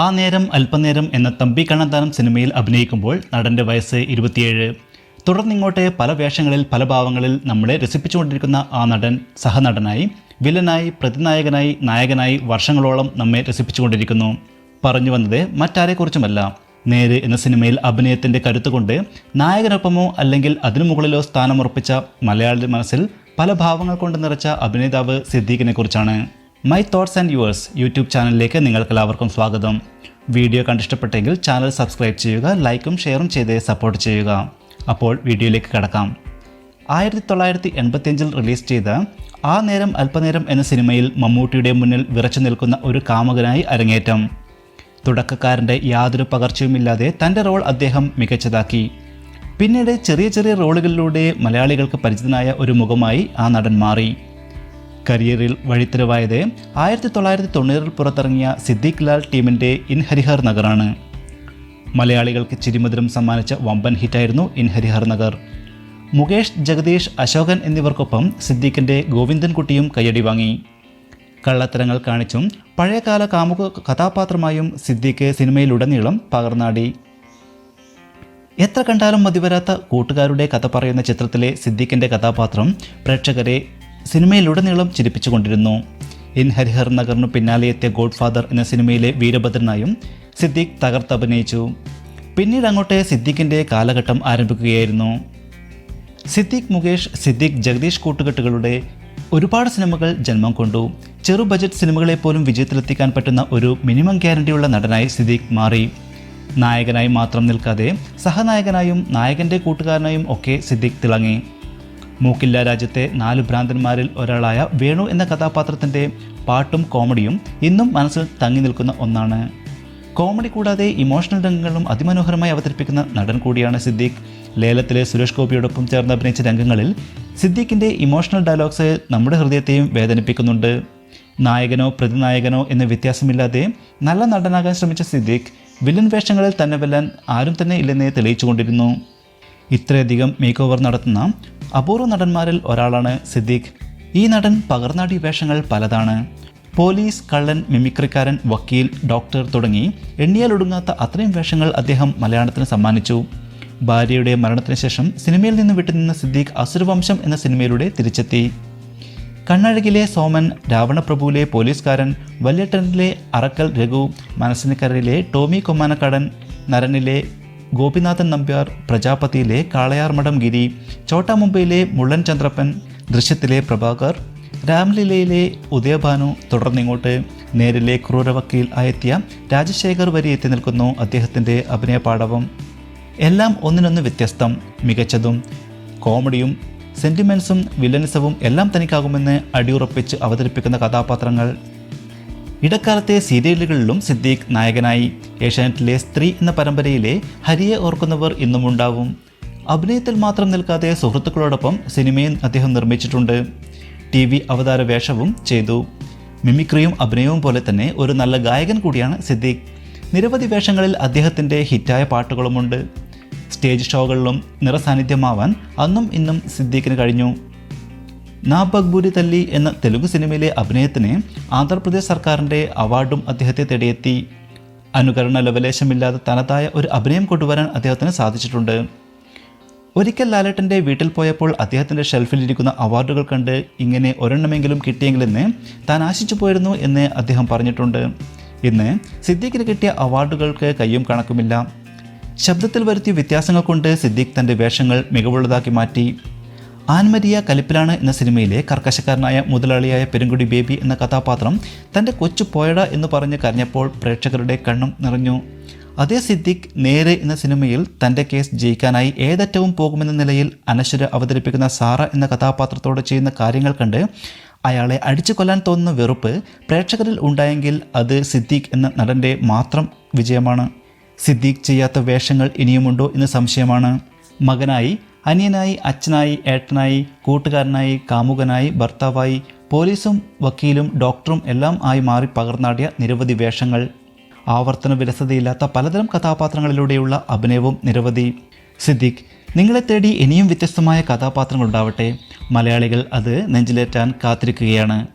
ആ നേരം അല്പനേരം എന്ന തമ്പി കണ്ണന്താനം സിനിമയിൽ അഭിനയിക്കുമ്പോൾ നടന്റെ വയസ്സ് ഇരുപത്തിയേഴ്. തുടർന്നിങ്ങോട്ട് പല വേഷങ്ങളിൽ പല ഭാവങ്ങളിൽ നമ്മളെ രസിപ്പിച്ചുകൊണ്ടിരിക്കുന്ന ആ നടൻ സഹനടനായി വില്ലനായി പ്രതിനായകനായി നായകനായി വർഷങ്ങളോളം നമ്മെ രസിപ്പിച്ചുകൊണ്ടിരിക്കുന്നു. പറഞ്ഞു വന്നത് മറ്റാരെക്കുറിച്ചുമല്ല. നേര് എന്ന സിനിമയിൽ അഭിനയത്തിന്റെ കരുത്തുകൊണ്ട് നായകനൊപ്പമോ അല്ലെങ്കിൽ അതിനു മുകളിലോ സ്ഥാനമുറപ്പിച്ച മലയാളി മനസ്സിൽ പല ഭാവങ്ങൾ കൊണ്ട് നിറച്ച അഭിനേതാവ് സിദ്ദീഖിനെ കുറിച്ചാണ് my thoughts and yours YouTube ചാനലിലേക്ക് നിങ്ങൾക്കെല്ലാവർക്കും സ്വാഗതം. വീഡിയോ കണ്ടിഷ്ടപ്പെട്ടെങ്കിൽ ചാനൽ സബ്സ്ക്രൈബ് ചെയ്യുക ലൈക്കും ഷെയറും ചെയ്ത് സപ്പോർട്ട് ചെയ്യുക. അപ്പോൾ വീഡിയോയിലേക്ക് കടക്കാം. ആയിരത്തി തൊള്ളായിരത്തി എൺപത്തിയഞ്ചിൽ റിലീസ് ചെയ്ത ആ നേരം അല്പനേരം എന്ന സിനിമയിൽ മമ്മൂട്ടിയുടെ മുന്നിൽ വിറച്ചു നിൽക്കുന്ന ഒരു കാമകനായി അരങ്ങേറ്റം. തുടക്കക്കാരന്റെ യാതൊരു പകർച്ചയുമില്ലാതെ തന്റെ റോൾ അദ്ദേഹം മികച്ചതാക്കി. പിന്നീട് ചെറിയ ചെറിയ റോളുകളിലൂടെ മലയാളികൾക്ക് പരിചിതനായ ഒരു മുഖമായി ആ നടൻ മാറി. കരിയറിൽ വഴിത്തിരിവായത് ആയിരത്തി തൊള്ളായിരത്തി തൊണ്ണൂറിൽ പുറത്തിറങ്ങിയ സിദ്ദീഖ് ലാൽ ടീമിന്റെ ഇൻ ഹരിഹർ നഗറാണ്. മലയാളികൾക്ക് ചിരിമധുരം സമ്മാനിച്ച വമ്പൻ ഹിറ്റായിരുന്നു ഇൻ ഹരിഹർ നഗർ. മുകേഷ് ജഗദീഷ് അശോകൻ എന്നിവർക്കൊപ്പം സിദ്ദീഖിന്റെ ഗോവിന്ദൻകുട്ടിയും കയ്യടി വാങ്ങി. കള്ളത്തരങ്ങൾ കാണിച്ചും പഴയകാല കാമുക കഥാപാത്രമായും സിദ്ദീഖ് സിനിമയിലുടനീളം പകർന്നാടി. എത്ര കണ്ടാലും മതിവരാത്ത കൂട്ടുകാരുടെ കഥ പറയുന്ന ചിത്രത്തിലെ സിദ്ദീഖിന്റെ കഥാപാത്രം പ്രേക്ഷകരെ സിനിമയിലുടനീളം ചിരിപ്പിച്ചുകൊണ്ടിരുന്നു ഇൻ ഹരിഹർ നഗറിനു പിന്നാലെ എത്തിയ ഗോഡ് ഫാദർ എന്ന സിനിമയിലെ വീരഭദ്രനായും സിദ്ദീഖ് തകർത്തഭിനയിച്ചു പിന്നീട് അങ്ങോട്ട് സിദ്ദീഖിന്റെ കാലഘട്ടം ആരംഭിക്കുകയായിരുന്നു. സിദ്ദീഖ് മുകേഷ് സിദ്ദീഖ് ജഗദീഷ് കൂട്ടുകെട്ടുകളുടെ ഒരുപാട് സിനിമകൾ ജന്മം കൊണ്ടു. ചെറു ബജറ്റ് സിനിമകളെ പോലും വിജയത്തിലെത്തിക്കാൻ പറ്റുന്ന ഒരു മിനിമം ഗ്യാരണ്ടിയുള്ള നടനായി സിദ്ദീഖ് മാറി. നായകനായി മാത്രം നിൽക്കാതെ സഹനായകനായും നായകന്റെ കൂട്ടുകാരനായും ഒക്കെ സിദ്ദീഖ് തിളങ്ങി. മൂക്കില്ല രാജ്യത്തെ നാല് ഭ്രാന്തന്മാരിൽ ഒരാളായ വേണു എന്ന കഥാപാത്രത്തിന്റെ പാട്ടും കോമഡിയും ഇന്നും മനസ്സിൽ തങ്ങി നിൽക്കുന്ന ഒന്നാണ്. കോമഡി കൂടാതെ ഇമോഷണൽ രംഗങ്ങളും അതിമനോഹരമായി അവതരിപ്പിക്കുന്ന നടൻ കൂടിയാണ് സിദ്ദീഖ്. ലേലത്തിലെ സുരേഷ് ഗോപിയോടൊപ്പം ചേർന്ന് അഭിനയിച്ച രംഗങ്ങളിൽ സിദ്ദീഖിന്റെ ഇമോഷണൽ ഡയലോഗ്സ് നമ്മുടെ ഹൃദയത്തെയും വേദനിപ്പിക്കുന്നുണ്ട്. നായകനോ പ്രതിനായകനോ എന്ന വ്യത്യാസമില്ലാതെ നല്ല നടനാകാൻ ശ്രമിച്ച സിദ്ദീഖ് വില്ലൻ വേഷങ്ങളിൽ തന്നെ വെല്ലാൻ ആരും തന്നെ ഇല്ലെന്ന് തെളിയിച്ചുകൊണ്ടിരുന്നു. ഇത്രയധികം മേക്ക് ഓവർ നടത്തുന്ന അപൂർവ നടന്മാരിൽ ഒരാളാണ് സിദ്ദീഖ്. ഈ നടൻ പകർന്നാടി വേഷങ്ങൾ പലതാണ്. പോലീസ് കള്ളൻ മിമിക്രിക്കാരൻ വക്കീൽ ഡോക്ടർ തുടങ്ങി എണ്ണിയാലൊടുങ്ങാത്ത അത്രയും വേഷങ്ങൾ അദ്ദേഹം മലയാളത്തിന് സമ്മാനിച്ചു. ഭാര്യയുടെ മരണത്തിന് ശേഷം സിനിമയിൽ നിന്ന് വിട്ടുനിന്ന സിദ്ദീഖ് അസുരവംശം എന്ന സിനിമയിലൂടെ തിരിച്ചെത്തി. കണ്ണഴകിലെ സോമൻ രാവണപ്രഭുവിലെ പോലീസുകാരൻ വല്യട്ടനിലെ അറക്കൽ രഘു മനസ്സിനക്കരയിലെ ടോമി കൊമ്മാനക്കടൻ നരനിലെ ഗോപിനാഥൻ നമ്പ്യാർ പ്രജാപതിയിലെ കാളയാർമഠം ഗിരി ചോട്ടാ മുംബൈയിലെ മുള്ളൻ ചന്ദ്രപ്പൻ ദൃശ്യത്തിലെ പ്രഭാകർ രാംലീലയിലെ ഉദയഭാനു തുടർന്നിങ്ങോട്ട്. നേരിലെ ക്രൂരവക്കീൽ ആയെത്തിയ രാജശേഖർ വരെ എത്തി നിൽക്കുന്നു അദ്ദേഹത്തിന്റെ അഭിനയ പാഠവും എല്ലാം ഒന്നിനൊന്ന് വ്യത്യസ്തം മികച്ചതും കോമഡിയും സെന്റിമെൻസും വില്ലനിസവും എല്ലാം തനിക്കാകുമെന്ന് അടിയുറപ്പിച്ച് അവതരിപ്പിക്കുന്ന കഥാപാത്രങ്ങൾ. ഇടക്കാലത്തെ സീരിയലുകളിലും സിദ്ദീഖ് നായകനായി. ഏഷ്യാനെറ്റിലെ സ്ത്രീ എന്ന പരമ്പരയിലെ ഹരിയെ ഓർക്കുന്നവർ ഇന്നും ഉണ്ടാവും അഭിനയത്തിൽ മാത്രം നിൽക്കാതെ സുഹൃത്തുക്കളോടൊപ്പം സിനിമയും അദ്ദേഹം നിർമ്മിച്ചിട്ടുണ്ട്. ടി വി അവതാര വേഷവും ചെയ്തു. മിമിക്രിയും അഭിനയവും പോലെ തന്നെ ഒരു നല്ല ഗായകൻ കൂടിയാണ് സിദ്ദീഖ്. നിരവധി വേഷങ്ങളിൽ അദ്ദേഹത്തിന്റെ ഹിറ്റായ പാട്ടുകളുമുണ്ട്. സ്റ്റേജ് ഷോകളിലും നിറസാന്നിധ്യമാവാൻ അന്നും ഇന്നും സിദ്ദീഖിന് കഴിഞ്ഞു. നാ ബഗ്ബൂരി തല്ലി എന്ന തെലുഗു സിനിമയിലെ അഭിനയത്തിന് ആന്ധ്രാപ്രദേശ് സർക്കാരിന്റെ അവാർഡും അദ്ദേഹത്തെ തേടിയെത്തി. അനുകരണ ലവലേശമില്ലാതെ തനതായ ഒരു അഭിനയം കൊണ്ടുവരാൻ അദ്ദേഹത്തിന് സാധിച്ചിട്ടുണ്ട്. ഒരിക്കൽ ലാലേട്ടന്റെ വീട്ടിൽ പോയപ്പോൾ അദ്ദേഹത്തിന്റെ ഷെൽഫിലിരിക്കുന്ന അവാർഡുകൾ കണ്ട് ഇങ്ങനെ ഒരെണ്ണമെങ്കിലും കിട്ടിയെങ്കിലെന്ന് താൻ ആശിച്ചു പോയിരുന്നു എന്ന് അദ്ദേഹം പറഞ്ഞിട്ടുണ്ട്. ഇന്ന് സിദ്ദീഖിന് കിട്ടിയ അവാർഡുകൾക്ക് കയ്യും കണക്കുമില്ല. ശബ്ദത്തിൽ വരുത്തിയ വ്യത്യാസങ്ങൾ കൊണ്ട് സിദ്ദീഖ് തന്റെ വേഷങ്ങൾ മികവുള്ളതാക്കി മാറ്റി. ആൻമരിയ കലിപ്പിലാണ് എന്ന സിനിമയിലെ കർക്കശക്കാരനായ മുതലാളിയായ പെരുങ്കുടി ബേബി എന്ന കഥാപാത്രം തന്റെ കൊച്ചു പോയട എന്ന് പറഞ്ഞ് കരഞ്ഞപ്പോൾ പ്രേക്ഷകരുടെ കണ്ണും നിറഞ്ഞു. അതേ സിദ്ദിഖ് നേരെ എന്ന സിനിമയിൽ തന്റെ കേസ് ജയിക്കാനായി ഏതറ്റവും പോകുമെന്ന നിലയിൽ അനശ്വര അവതരിപ്പിക്കുന്ന സാറ എന്ന കഥാപാത്രത്തോട് ചെയ്യുന്ന കാര്യങ്ങൾ കണ്ട് അയാളെ അടിച്ചു കൊല്ലാൻ തോന്നുന്ന വെറുപ്പ് പ്രേക്ഷകരിൽ ഉണ്ടായെങ്കിൽ അത് സിദ്ദീഖ് എന്ന നടന്റെ മാത്രം വിജയമാണ്. സിദ്ദീഖ് ചെയ്യാത്ത വേഷങ്ങൾ ഇനിയുമുണ്ടോ എന്ന് സംശയമാണ്. മകനായി അനിയനായി അച്ഛനായി ഏട്ടനായി കൂട്ടുകാരനായി കാമുകനായി ഭർത്താവായി പോലീസും വക്കീലും ഡോക്ടറും എല്ലാം ആയി മാറി പകർന്നാടിയ നിരവധി വേഷങ്ങൾ. ആവർത്തന വിരസതയില്ലാത്ത പലതരം കഥാപാത്രങ്ങളിലൂടെയുള്ള അഭിനയവും നിരവധി. സിദ്ദിഖ് നിങ്ങളെ തേടി ഇനിയും വ്യത്യസ്തമായ കഥാപാത്രങ്ങളുണ്ടാവട്ടെ. മലയാളികൾ അത് നെഞ്ചിലേറ്റാൻ കാത്തിരിക്കുകയാണ്.